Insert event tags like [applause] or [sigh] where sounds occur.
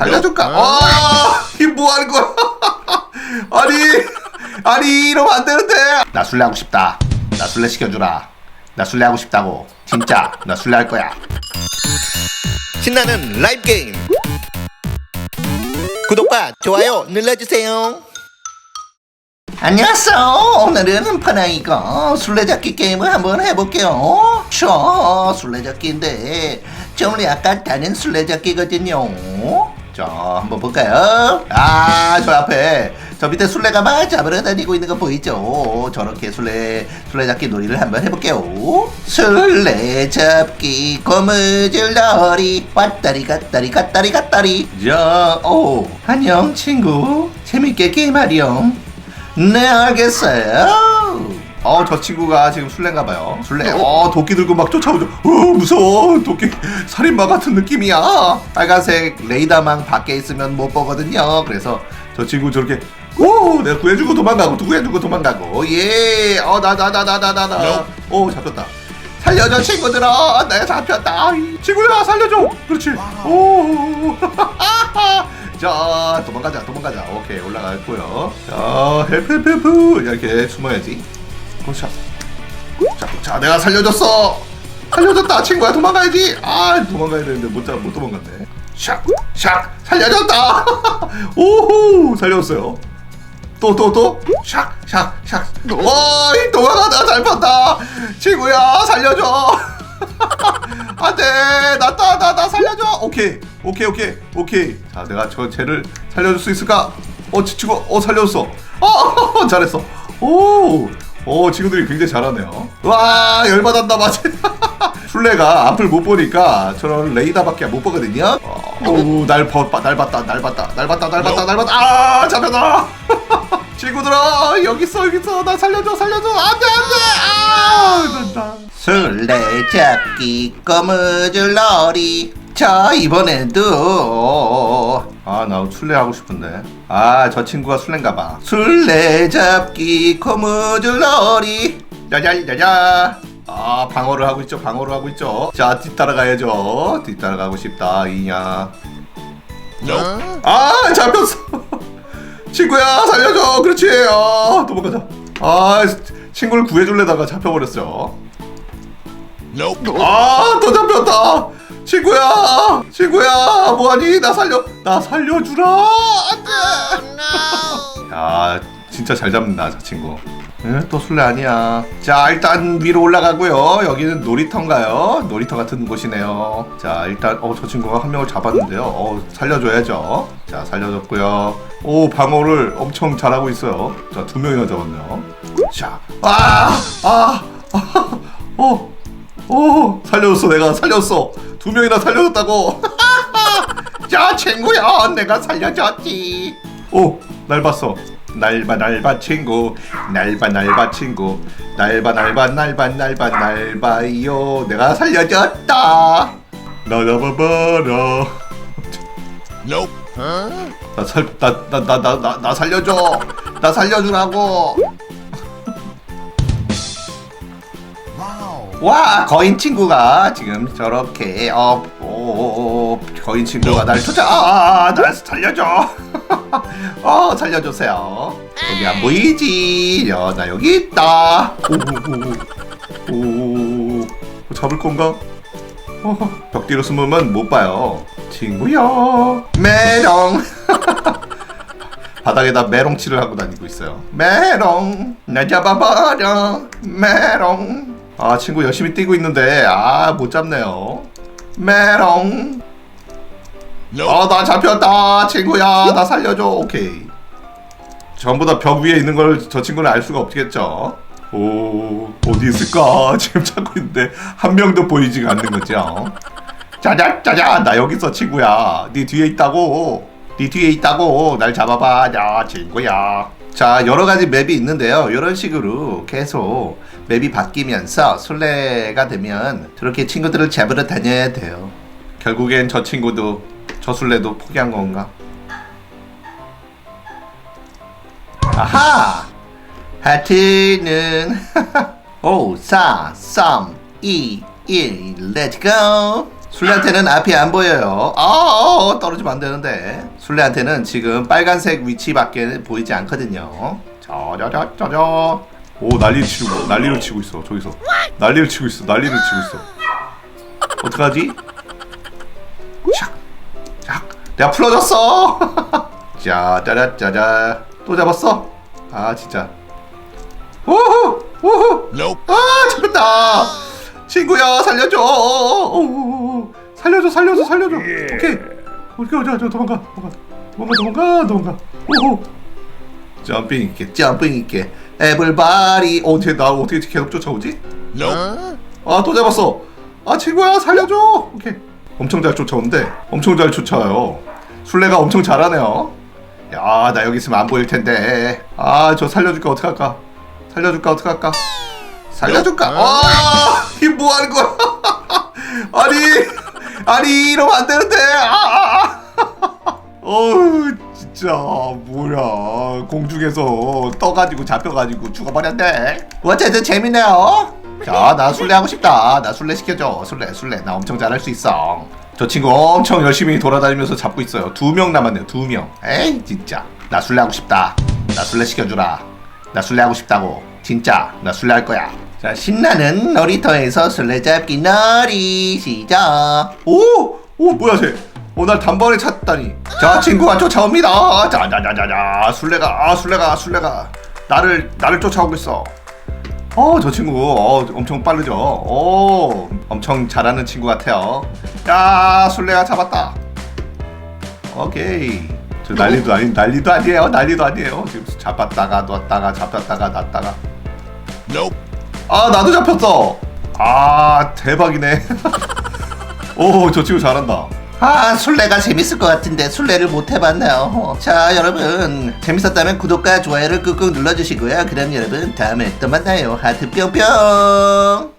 살려줄까? 아, 이뭐 하는 거야? [laughs] 아니, 아니 이러면 안 되는데. 나 술래 하고 싶다. 나 술래 시켜주라. 나 술래 하고 싶다고. 진짜 나 술래 할 거야. 신나는 라이브 게임 구독과 좋아요 눌러주세요 안녕하세요. 오늘은 파나이가 술래잡기 게임을 한번 해볼게요. 저 술래잡기인데 좀 약간 다른 술래잡기거든요. 자, 한번 볼까요? 아, 저 앞에 저 밑에 술래가 막 잡으러 다니고 있는 거 보이죠? 저렇게 술래 술래 잡기 놀이를 한번 해볼게요. 술래 잡기 고무줄놀이 왔다리 갔다리 갔다리 갔다리. 자, 오, 안녕 친구. 재밌게 게임하렴. 네 알겠어요. 어 저 친구가 지금 술래인가 봐요. 술래. 어 도끼 들고 막 쫓아오죠. 어 무서워. 도끼 살인마 같은 느낌이야. 빨간색 레이더망 밖에 있으면 못 보거든요. 그래서 저 친구 저렇게 오 내가 구해주고 도망가고 구해주고 도망가고 예. 어 나 나 나 나 나 나 나. 오 잡혔다. 살려줘 친구들아 내가 잡혔다 이 친구야 살려줘 그렇지 오 [laughs] 자 도망가자 도망가자 오케이 올라갔고요 자 헬프 헬프 헬프 이렇게 숨어야지 자, 자, 자 내가 살려줬어! 살려줬다! 친구야 도망가야지! 아 도망가야 되는데 못, 잡- 못 도망갔네. 샥 샥! 살려줬다! [laughs] 오호! 살렸어요. 또 또 또? 샥 샥 샥! 와 이 도망가다! 잘 봤다! 친구야 살려줘! [laughs] 안돼! 나 나 나 나 살려줘! 오케이 오케이 오케이 오케이. 자 내가 저 쟤를 살려줄 수 있을까? 어 지- 친구 어 살렸어. 어 [laughs] 잘했어. 오 오 친구들이 굉장히 잘하네요. 와 열받았나 맞지 술래가 앞을 못 보니까 저런 레이더밖에 못 보거든요. 오날 봤다 날 봤다 날 봤다 날 봤다 날 봤다 날 봤다. 아 잡혔다 [laughs] 친구들아 여기 있어 여기 있어 나 살려줘 살려줘. 안돼 안돼. 아 된다 술래 잡기 거무줄놀이 자 이번에도 아나 술래 하고 싶은데. 아 저 친구가 술래인가봐. 술래 잡기 거무줄놀이 야야야야 아 방어를 하고 있죠 방어를 하고 있죠. 자 뒤따라가야죠. 뒤따라가고 싶다 이냐. 아 잡혔어. 친구야 살려줘. 그렇지. 아 도망가자. 아 친구를 구해줄래다가 잡혀버렸어. 아또 잡혔다 친구야! 친구야! 뭐하니? 나 살려 나 살려주라! 안돼 야 진짜 잘 잡는다 저 친구. 에? 또 술래 아니야. 자 일단 위로 올라가고요. 여기는 놀이터인가요? 놀이터 같은 곳이네요. 자 일단 어 저 친구가 한 명을 잡았는데요. 어 살려줘야죠. 자 살려줬고요. 오 방어를 엄청 잘하고 있어요. 자 두 명이나 잡았네요. 자아아어 오 살려줬어 내가 살렸어. 두 명이나 살려줬다고. [laughs] 야 친구야 내가 살려줬지. 오 날 봤어. 날바 날바 친구 날바 날바 친구. 날바 날바 날바 날바 날바요. 내가 살려줬다. 나 잡아봐라 나살나나나나 나 살려줘. 나 살려주라고 와 거인 친구가 지금 저렇게 어 오, 거인 친구가 날 쫓아 아 날 살려줘. [laughs] 어 살려주세요. 여기 안 보이지? 야, 나 여기 있다. 오오 오 잡을 건가? 어, 벽 뒤로 숨으면 못 봐요. 친구야 메롱. [laughs] 바닥에다 메롱칠을 하고 다니고 있어요. 메롱 나 잡아버려. 메롱 아 친구 열심히 뛰고 있는데 아 못 잡네요. 메롱. 아나 잡혔다 친구야. 나 살려줘. 오케이. 전부 다 벽 위에 있는 걸 저 친구는 알 수가 없겠죠. 오 어디 있을까? [laughs] 지금 찾고 있는데 한 명도 보이지가 않는 거죠. 짜자 짜자 나 여기 있어 친구야. 네 뒤에 있다고. 네 뒤에 있다고. 날 잡아봐. 야 친구야. 자 여러 가지 맵이 있는데요. 이런 식으로 계속 맵이 바뀌면서 술래가 되면 저렇게 친구들을 잡으러 다녀야 돼요 결국엔 저 친구도 저 술래도 포기한 건가 아하 하트는 5 4 3 2 1 렛츠 고 술래한테는 앞이 안 보여요. 아, 어, 떨어지면 안 되는데. 술래한테는 지금 빨간색 위치밖에 보이지 않거든요. 저저저저저. 오 난리를 치고 난리를 치고 있어 저기서. 난리를 치고 있어. 난리를 치고 있어. 어떡하지? 샥, 샥. 내가 풀어줬어. [laughs] 자, 짜자짜자. 또 잡았어? 아 진짜. 오호, 오호. Nope. 아 잡았다 친구야 살려줘 오, 살려줘 살려줘 살려줘 오케이 오케이 저, 저 도망가 도망가 도망가 도망가 도망가 오호 점핑 있게 점핑 있게 에블바리. 어 어떻게 나 어떻게 계속 쫓아오지. 아 또 잡았어. 아 친구야 살려줘. 오케이. 엄청 잘 쫓아오는데 엄청 잘 쫓아와요. 술래가 엄청 잘하네요. 야 나 여기 있으면 안 보일 텐데. 아 저 살려줄까 어떡할까? 살려줄까? 어떡할까? 살려줄까? 아 이게 뭐 하는 거야? [laughs] 아니 아니 이러면 안 되는데. 아, 아, 아. [laughs] 어우 진짜 뭐야. 공중에서 떠가지고 잡혀가지고 죽어버렸네. 어쨌든 재밌네요. 자나 술래 하고 싶다. 나 술래 시켜줘. 술래 술래. 나 엄청 잘할 수 있어. 저 친구 엄청 열심히 돌아다니면서 잡고 있어요. 두 명 남았네요. 두명. 에이 진짜. 나 술래 하고 싶다. 나 술래 시켜주라. 나 술래 하고 싶다고. 진짜. 나 술래 할 거야. 자 신나는 놀이터에서 술래 잡기 놀이 시작. 오! 오 뭐야 쟤 어, 날 단번에 찾다니. 자, 친구가 쫓아옵니다. 자자자자자. 술래가, 아, 술래가, 술래가. 나를, 나를 쫓아오고 있어. 어, 저 친구, 어, 엄청 빠르죠? 오, 엄청 잘하는 친구 같아요. 야, 술래가 잡았다. 오케이. 저 난리도 아니, 난리도 아니에요. 난리도 아니에요. 지금 잡았다가 놨다가 잡았다가 놨다가. Nope. 아, 나도 잡혔어. 아, 대박이네. [laughs] 오, 저 친구 잘한다. 아, 술래가 재밌을 것 같은데 술래를 못 해봤네요. 자, 여러분 재밌었다면 구독과 좋아요를 꾹꾹 눌러주시고요. 그럼 여러분 다음에 또 만나요. 하트 뿅뿅.